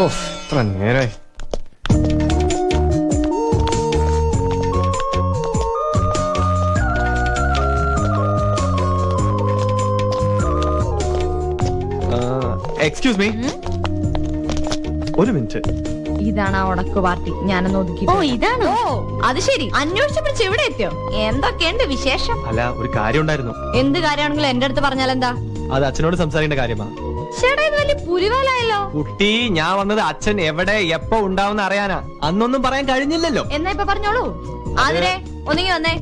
ഓ ഇത്ര നേരായി. Excuse me ഒരു മിനിറ്റ്. ഇതാണ് ആ ഉടക്ക് പാർട്ടി. ഞാനൊന്ന് ഒതുക്കി ഓ ഇതാണോ? അത് ശരി. അന്വേഷിച്ച് പിടിച്ച് ഇവിടെ എത്തിയോ? എന്തൊക്കെയുണ്ട് വിശേഷം? അല്ല ഒരു കാര്യം ഉണ്ടായിരുന്നു എന്ത് കാര്യമാണെങ്കിലും എന്റെ അടുത്ത് പറഞ്ഞാൽ എന്താ അത് അച്ഛനോട് സംസാരിക്കേണ്ട കാര്യമാ. ചേട്ടാ ഇത് വലിയ പുലിവാലായല്ലോ. കുട്ടി ഞാൻ വന്നത് അച്ഛൻ എവിടെ എപ്പോ ഉണ്ടാവുന്ന അറിയാനാ. അന്നൊന്നും പറയാൻ കഴിഞ്ഞില്ലല്ലോ. എന്നാ ഇപ്പൊ പറഞ്ഞോളൂ. അതിനെ ഒന്നിങ്ങി വന്നേ.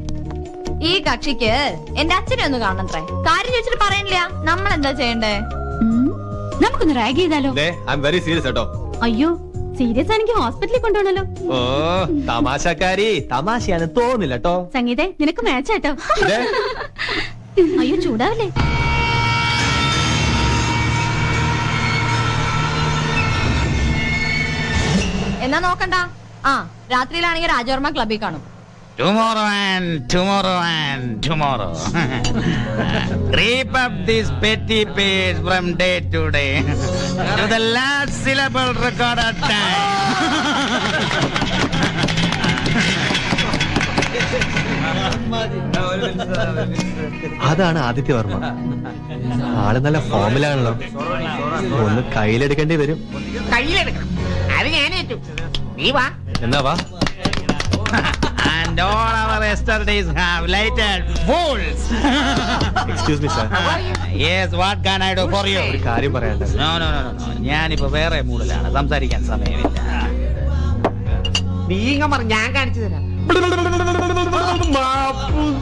ഈ കക്ഷിക്ക് എന്റെ അച്ഛനെ ഒന്ന് കാണണത്രേ. കാര്യം ചോദിച്ചിട്ട് പറയണില്ല. നമ്മൾ എന്താ ചെയ്യണ്ടേ നമുക്കൊന്ന് റാഗ് ചെയ്താലോ? ഐ എം വെരി സീരിയസ് കേട്ടോ. അയ്യോ സീരിയസ് ആണെങ്കിൽ ഹോസ്പിറ്റലിൽ കൊണ്ടുപോകണല്ലോ. ഓ തമാശക്കാരി. തമാശയാണ് തോന്നില്ല കേട്ടോ സംഗീതേ നിനക്ക് മാച്ച് ആട്ടോ അയ്യോ ചൂടാവില്ലേ? എന്നാ നോക്കണ്ട. ആ രാത്രിയിലാണെങ്കിൽ രാജവർമ്മ ക്ലബിൽ കാണും. Tomorrow and tomorrow and tomorrow. Creep up this petty page from day to day to the last syllable recorded time. അതാണ് ആദിത്യവർമ്മ ആൾ നല്ല ഫോമിലാണല്ലോ ഒന്ന് കയ്യിലെടുക്കേണ്ടി വരും കയ്യിലെടുക്കണം അത് ഞാനേറ്റു നീ വാ എന്നാ വാ And all our yesterdays have lighted fools. Excuse me, sir. yes, what can I do for you? ഒരു കാര്യം പറയാനുണ്ട് No, no, no, no, no. ഞാനിപ്പോ വേറെ മൂഡിലാണ് സംസാരിക്കാൻ സമയമില്ല നീങ്ങ പറ ഞാൻ കാണിച്ചു തരാം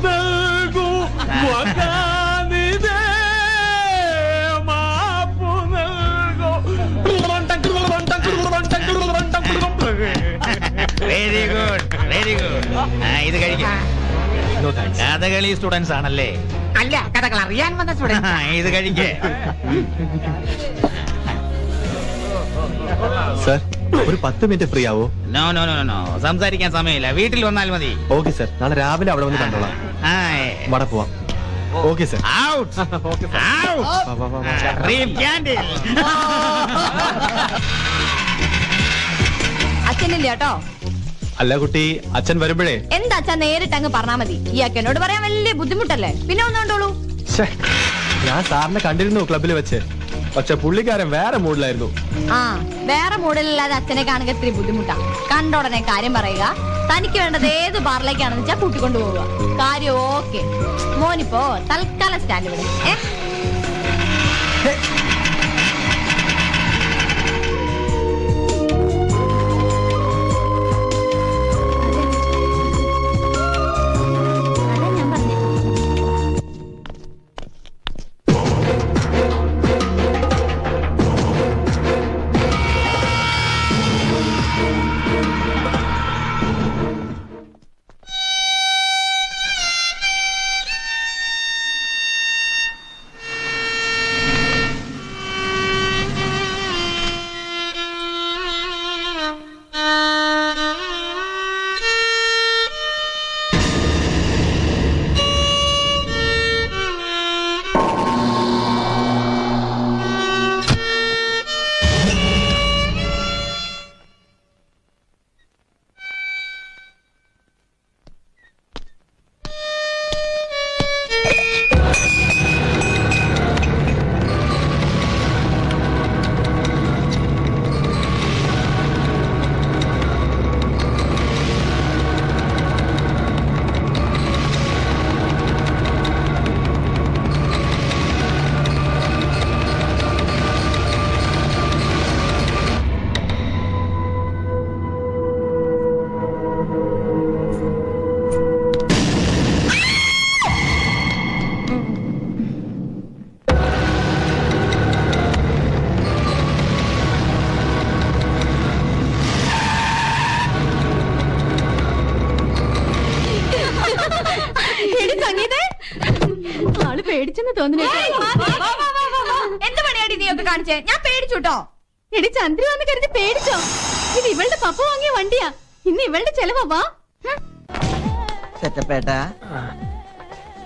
വെരി വെരി ഗുഡ് ഇത് കഴിക്കാം. കഥകളി സ്റ്റുഡൻസ് ആണല്ലേ? അല്ല കഥകൾ അറിയാൻ വന്ന സ്റ്റുഡൻസ് ഇത് കഴിക്കേ. സർ ഒരു പത്ത് മിനിറ്റ് ഫ്രീ ആവോ? നോ നോ നോ നോ സംസാരിക്കാൻ സമയമില്ല. വീട്ടിൽ വന്നാൽ മതി. ഓക്കെ സർ നാളെ രാവിലെ അവിടെ വന്ന് കണ്ടോളാം. വട പോവാം. Okay sir out okay sir വാ, വാ, വാ, വാ. ക്യാൻഡിൽ അച്ഛനില്ല കേട്ടോ? അല്ല കുട്ടി അച്ഛൻ വരുമ്പോഴേ. എന്താ അച്ഛാ നേരിട്ട് അങ്ങ് പറഞ്ഞാ മതി? ഈ അച്ഛനോട് പറയാൻ വലിയ ബുദ്ധിമുട്ടല്ലേ? പിന്നെ ഒന്നുകൊണ്ടോളൂ ഞാൻ സാറിനെ കണ്ടിരുന്നു ക്ലബിൽ വെച്ച്. പക്ഷെ പുള്ളിക്കാരൻ വേറെ മൂഡിലായിരുന്നു. ആ വേറെ മൂഡിലല്ലാതെ അച്ഛനെ കാണുക ഇത്തിരി ബുദ്ധിമുട്ടാ. കണ്ട ഉടനെ കാര്യം പറയുക. തനിക്ക് വേണ്ടത് ഏത് ബാറിലേക്കാണെന്ന് വെച്ചാൽ കൂട്ടിക്കൊണ്ടു പോവുക കാര്യം ഓക്കെ. മോനിപ്പോ തൽക്കാലം സ്റ്റാൻഡ് വിടും. ആൾ പേടിച്ചെന്ന് തോന്നുന്നു എന്ത് പണിയാടി നീയൊക്കെ കാണിച്ചേ? ഞാൻ പേടിച്ചു കേട്ടോ എടി ചന്ദ്രി വന്ന് കരുതി പേടിച്ചോ. ഇത് ഇവളുടെ പപ്പ വാങ്ങിയ വണ്ടിയാ. ഇന്ന് ഇവളുടെ ചെലവാ വാ. സെറ്റപ്പേട്ട.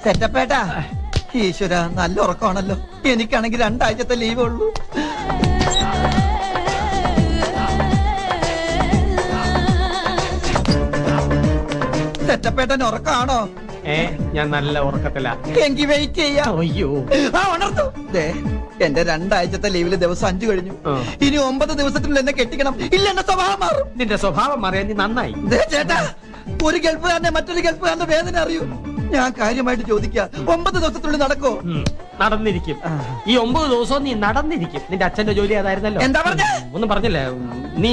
സെറ്റപ്പേട്ട. ഈശ്വര നല്ല ഉറക്കമാണല്ലോ. എനിക്കാണെങ്കിൽ രണ്ടാഴ്ചത്തെ ലീവ് ഉള്ളൂ. സെറ്റപ്പേട്ടൻ ഉറക്കമാണോ? ഏ ഞാൻ നല്ല ഉറക്കത്തില്ല എങ്കി വെയിറ്റ് ചെയ്യാം. അയ്യോ. ആ ഉണർത്തു. ദേ, എന്റെ രണ്ടാഴ്ചത്തെ ലീവിൽ ദിവസം അഞ്ചു കഴിഞ്ഞു. ഇനി ഒമ്പത് ദിവസത്തിനുള്ളിൽ എന്നെ കെട്ടിക്കണം. ഇല്ല എന്റെ സ്വഭാവം മാറും. നിന്റെ സ്വഭാവം മാറിയാ നീ നന്നായി. ദേ ചേട്ടാ ഒരു ഗൾഫുകാരനെ മറ്റൊരു ഗൾഫുകാരന്റെ വേദന അറിയൂ. ഞാൻ കാര്യമായിട്ട് ചോദിക്കാം. ഒമ്പത് ദിവസത്തിനുള്ളിൽ നടക്കോ? നടന്നിരിക്കും. ഈ ഒമ്പത് ദിവസവും നീ നടന്നിരിക്കും. നിന്റെ അച്ഛന്റെ ജോലി അതായിരുന്നല്ലോ. എന്താ പറഞ്ഞ? ഒന്നും പറഞ്ഞില്ലേ. നീ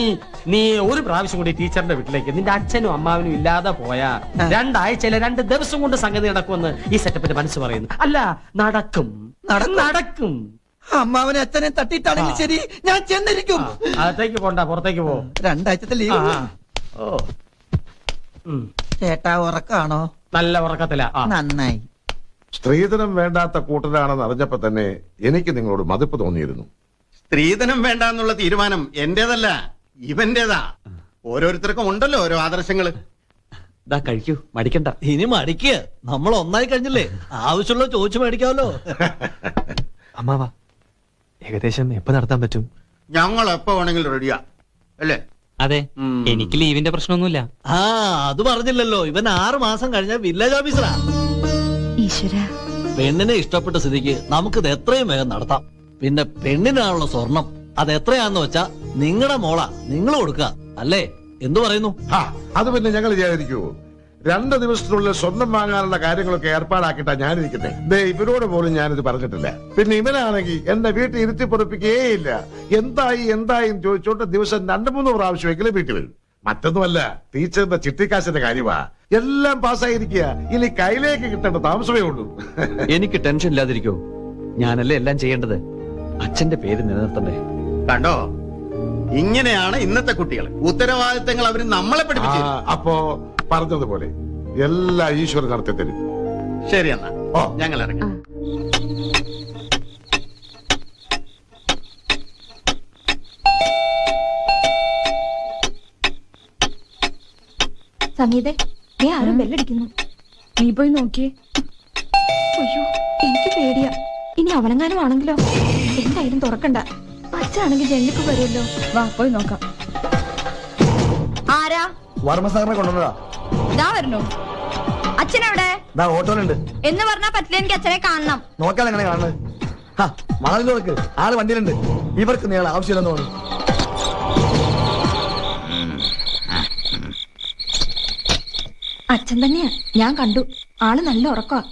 നീ ഒരു പ്രാവശ്യം കൂടി ടീച്ചറിന്റെ വീട്ടിലേക്ക്. നിന്റെ അച്ഛനും അമ്മാവനും ഇല്ലാതെ പോയാ. രണ്ടാഴ്ചയിലെ രണ്ട് ദിവസം കൊണ്ട് സംഗതി നടക്കുമെന്ന് ഈ സെറ്റപ്പിന്റെ മനസ്സ് പറയുന്നു. അല്ല നടക്കും. നടക്കും? അമ്മാവനെ അച്ഛനെ തട്ടിയിട്ടാണെങ്കിൽ ശരി ഞാൻ ചെന്നിരിക്കും. അകത്തേക്ക് പോണ്ട പുറത്തേക്ക് പോ. രണ്ടാഴ്ചത്തെ ലീവ്. ഓ ചേട്ടാ ഉറക്കാണോ? നല്ല ഉറക്കത്തില. നന്നായി. സ്ത്രീധനം വേണ്ടാത്ത കൂട്ടരാണെന്ന് അറിഞ്ഞപ്പോ തന്നെ എനിക്ക് നിങ്ങളോട് മതിപ്പ് തോന്നിയിരുന്നു. സ്ത്രീധനം വേണ്ട എന്നുള്ള തീരുമാനം എന്റേതല്ല ഇവന്റേതാ. ഓരോരുത്തർക്കും ഉണ്ടല്ലോ ഓരോ ആദർശങ്ങൾ. കഴിക്കൂ മടിക്കണ്ട. ഇനി മടിക്കുക നമ്മൾ ഒന്നായി കഴിഞ്ഞില്ലേ? ആവശ്യമുള്ള ചോദിച്ചു മേടിക്കാമല്ലോ. അമ്മാവാ ഏകദേശം എപ്പോ നടത്താൻ പറ്റും? ഞങ്ങൾ എപ്പോ വേണമെങ്കിലും റെഡിയാ. അല്ലേ? അതെ എനിക്ക് ലീവിന്റെ പ്രശ്നമൊന്നുമില്ല. ആ അത് പറഞ്ഞില്ലല്ലോ. ഇവൻ ആറ് മാസം കഴിഞ്ഞ വില്ലേജ് ഓഫീസറാ. ഈശ്വര. പെണ്ണിനെ ഇഷ്ടപ്പെട്ട സ്ഥിതിക്ക് നമുക്കിത് എത്രയും വേഗം നടത്താം. പിന്നെ പെണ്ണിനാണുള്ള സ്വർണം. അത് എത്രയാന്ന് വെച്ചാ നിങ്ങളുടെ മോള നിങ്ങൾ കൊടുക്കുക. അല്ലേ? എന്തു പറയുന്നു? ഹാ അത് പിന്നെ ഞങ്ങൾ വിചാരിക്കൂ. രണ്ട് ദിവസത്തിനുള്ളിൽ സ്വന്തം വാങ്ങാനുള്ള കാര്യങ്ങളൊക്കെ ഏർപ്പാടാക്കിട്ടാ ഞാനിരിക്കുന്നത് ദേ ഇവരോട് പോലും ഞാനിത് പറഞ്ഞിട്ടില്ല. പിന്നെ ഇവനാണെങ്കിൽ എന്റെ വീട്ടിൽ ഇരുത്തി പൊറപ്പിക്കുകയില്ല എന്തായി എന്തായി എന്ന് ചോദിച്ചോണ്ട് ദിവസം രണ്ടു മൂന്ന് പ്രാവശ്യമെങ്കിലും വീട്ടിൽ വരും. മറ്റൊന്നുമല്ല ടീച്ചറിന്റെ ചിട്ടിക്കാശിന്റെ കാര്യമാ. എല്ലാം പാസ്സായിരിക്കുക. ഇനി കയ്യിലേക്ക് കിട്ടേണ്ട താമസമേ ഉള്ളൂ. എനിക്ക് ടെൻഷൻ ഇല്ലാതിരിക്കോ. ഞാനല്ലേ എല്ലാം ചെയ്യേണ്ടത്? അച്ഛന്റെ പേര് നിലനിർത്തണ്ടേ? കണ്ടോ? ഇങ്ങനെയാണ് ഇന്നത്തെ കുട്ടികൾ. ഉത്തരവാദിത്തങ്ങൾ അവർ നമ്മളെ പഠിപ്പിച്ചു അപ്പോ പറഞ്ഞതുപോലെ എല്ലാ ഈശ്വരൻ നടത്തി തരും. ശരി എന്നാ. ഓ. ഞങ്ങൾ ഇറങ്ങാം സമീതെ നീ ആരും ബെല്ലടിക്കുന്നു. നീ പോയി നോക്കിയേ അയ്യോ എനിക്ക് പേടിയാ. ഇനി അവനങ്ങാനും ആണെങ്കിലോ എന്തായാലും തുറക്കണ്ട. അച്ഛനാണെങ്കിൽ ജനലിക്ക് വരുമല്ലോ. വാ പോയി നോക്കാം. ആരാ? വർമ്മ സാറിനെ കൊണ്ടുവന്നതാ. ഇതാ വരണു അച്ഛനെവിടെ? ഓട്ടോയിലുണ്ട് എന്ന് പറഞ്ഞാ പറ്റില്ല എനിക്ക് അച്ഛനെ കാണണം. നോക്കാൻ എങ്ങനെ കാണുന്നത് മണലിൽ നോക്ക്. ആൾ വണ്ടിയിലുണ്ട്. ഇവർക്ക് നീളെ ആവശ്യമില്ലെന്ന് തോന്നുന്നു. അച്ഛൻ തന്നെയാ. ഞാൻ കണ്ടു. ആൾ നല്ല ഉറക്കമാ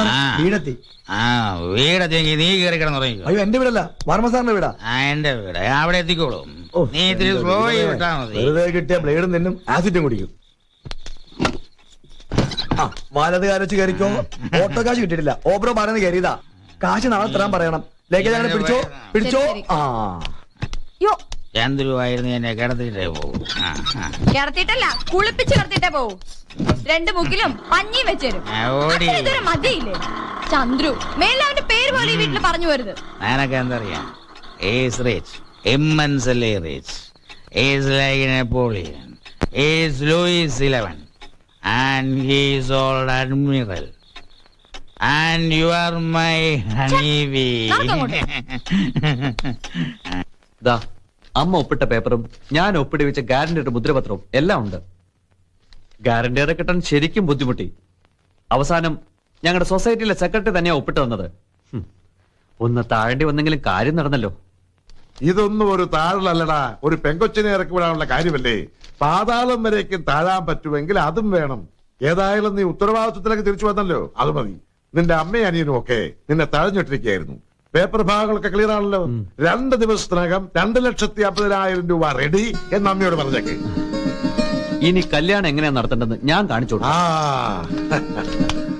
ആ. വീടെത്തി. ആ വീടെത്തിയെങ്കിൽ നീ കയറി കിടന്നുറങ്ങിക്കോ. അയ്യോ എന്റെ വീടല്ല. വർമ്മ സാറിന്റെ വീടാ. ആ എന്റെ വീട്. അവിടെ എത്തിക്കോളും. നീ ഇത്തിരി സ്ലോ ദൈവമേ. വിട്ടാ മതി. വെറുതെ കിട്ടിയ ബ്ലേഡും നിന്നും ആസിഡും കുടിക്കും. ആ വലത് കാലച്ച് കയറിക്കോ. ഓട്ടോ കാശ് കിട്ടിയിട്ടില്ല. ഓബ്രോ പറഞ്ഞ് കയറിയതാ. കാശ് നാളെ തരാൻ പറയണം. ലഗേജ് അങ്ങനെ പിടിച്ചോ? പിടിച്ചോ. ആ. യോ ചന്ദ്രുവായിരുന്നു എന്നെ കിടത്തിട്ടേ പോകും. കിടത്തിട്ടല്ല കുളിപ്പിച്ച് കിടത്തിട്ടേ പോവും രണ്ട് മുക്കിലും പഞ്ഞിയും വെച്ചേരും ഇതൊരു മതിയില്ലേ? ചന്ദ്രു മേലാവിന്റെ പേര് പോലെ ഈ വീട്ടിൽ പറഞ്ഞു വരുത് ഞാനൊക്കെ എന്തറിയാം? He's rich immensely rich he's like Napoleon he's Louis eleven and he's old admiral and you are my honey bee ദാ അമ്മ ഒപ്പിട്ട പേപ്പറും ഞാൻ ഒപ്പിടി വെച്ച ഗ്യാരണ്ടിയുടെ മുദ്രപത്രവും എല്ലാം ഉണ്ട്. ഗ്യാരണ്ടിയുടെ കിട്ടാൻ ശരിക്കും ബുദ്ധിമുട്ടി. അവസാനം ഞങ്ങളുടെ സൊസൈറ്റിയിലെ സെക്രട്ടറി തന്നെയാണ് ഒപ്പിട്ട് തന്നത്. ഒന്ന് താഴേണ്ടി വന്നെങ്കിലും കാര്യം നടന്നല്ലോ. ഇതൊന്നും ഒരു താഴലല്ലടാ ഒരു പെങ്കൊച്ചിനെ ഇറക്കി വിടാനുള്ള കാര്യമല്ലേ? പാതാളം വരേക്കും താഴാൻ പറ്റുമെങ്കിൽ അതും വേണം. ഏതായാലും നീ ഉത്തരവാദിത്വത്തിലേക്ക് തിരിച്ചു വന്നല്ലോ. അത് മതി. നിന്റെ അമ്മയും അനിയനും ഒക്കെ നിന്നെ തഴഞ്ഞിട്ടിരിക്കുകയായിരുന്നു. പേപ്പർ ഭാഗങ്ങളൊക്കെ ക്ലിയർ ആണല്ലോ. രണ്ട് ദിവസത്തിനകം രണ്ട് ലക്ഷത്തി അമ്പതിനായിരം രൂപ റെഡി എന്ന് അമ്മയോട് പറഞ്ഞേക്ക്. ഇനി കല്യാണം എങ്ങനെയാ നടത്തേണ്ടത് ഞാൻ കാണിച്ചു. ആ.